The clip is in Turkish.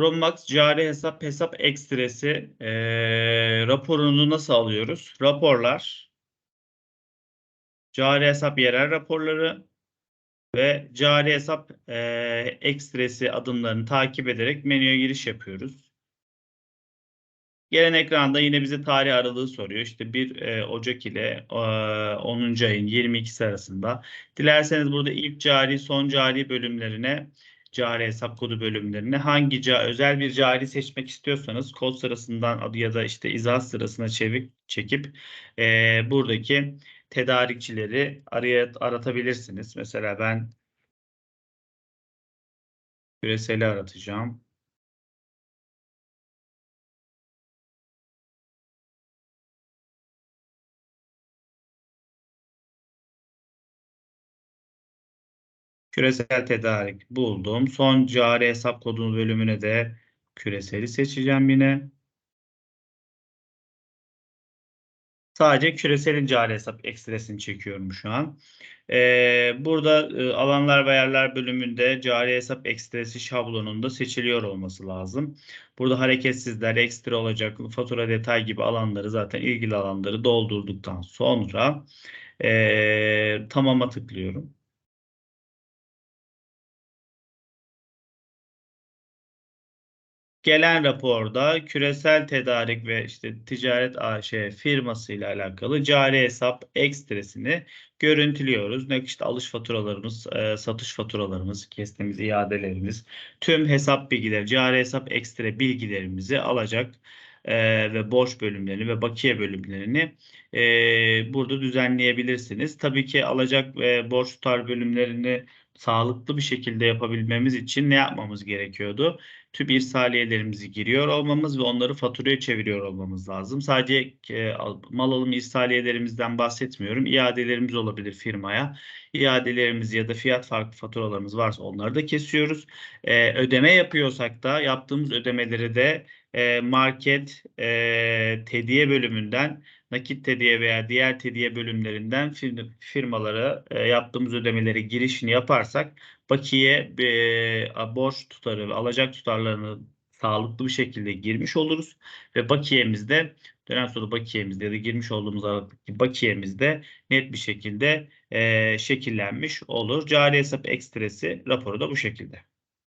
Promax cari hesap hesap ekstresi eee, raporunu nasıl alıyoruz? Raporlar, cari hesap yerel raporları ve cari hesap eee, ekstresi adımlarını takip ederek menüye giriş yapıyoruz. Gelen ekranda yine bize tarih aralığı soruyor. İşte 1 e, Ocak ile e, 10. ayın 22'si arasında. Dilerseniz burada ilk cari, son cari bölümlerine, cari hesap kodu bölümlerine hangi ca- özel bir cari seçmek istiyorsanız kod sırasından adı ya da işte izahat sırasına çevik çekip e, buradaki tedarikçileri araya aratabilirsiniz. Mesela ben küreseli aratacağım. Küresel tedarik buldum. Son cari hesap kodunu bölümüne de küreseli seçeceğim yine. Sadece küreselin cari hesap ekstresini çekiyorum şu an. Ee, burada e, alanlar ve yerler bölümünde cari hesap ekstresi şablonunda seçiliyor olması lazım. Burada hareketsizler, ekstra olacak, fatura detay gibi alanları zaten ilgili alanları doldurduktan sonra e, tamama tıklıyorum. Gelen raporda küresel tedarik ve işte ticaret AŞ firması ile alakalı cari hesap ekstresini görüntülüyoruz. Ne işte alış faturalarımız, e, satış faturalarımız, kestiğimiz iadelerimiz, tüm hesap bilgileri, cari hesap ekstra bilgilerimizi alacak e, ve borç bölümlerini ve bakiye bölümlerini e, burada düzenleyebilirsiniz. Tabii ki alacak ve borç tutar bölümlerini sağlıklı bir şekilde yapabilmemiz için ne yapmamız gerekiyordu? Tüm irsaliyelerimizi giriyor olmamız ve onları faturaya çeviriyor olmamız lazım. Sadece e, mal alım irsaliyeleriminden bahsetmiyorum. İadelerimiz olabilir firmaya. İadelerimiz ya da fiyat farklı faturalarımız varsa onları da kesiyoruz. E, ödeme yapıyorsak da yaptığımız ödemeleri de e, market e, tediye bölümünden nakit tediye veya diğer tediye bölümlerinden fir- firmalara e, yaptığımız ödemeleri girişini yaparsak bakiye e, borç tutarı ve alacak tutarlarını sağlıklı bir şekilde girmiş oluruz ve bakiyemizde dönem sonu bakiyemizde ya da girmiş olduğumuz aralıktaki bakiyemizde net bir şekilde e, şekillenmiş olur. Cari hesap ekstresi raporu da bu şekilde.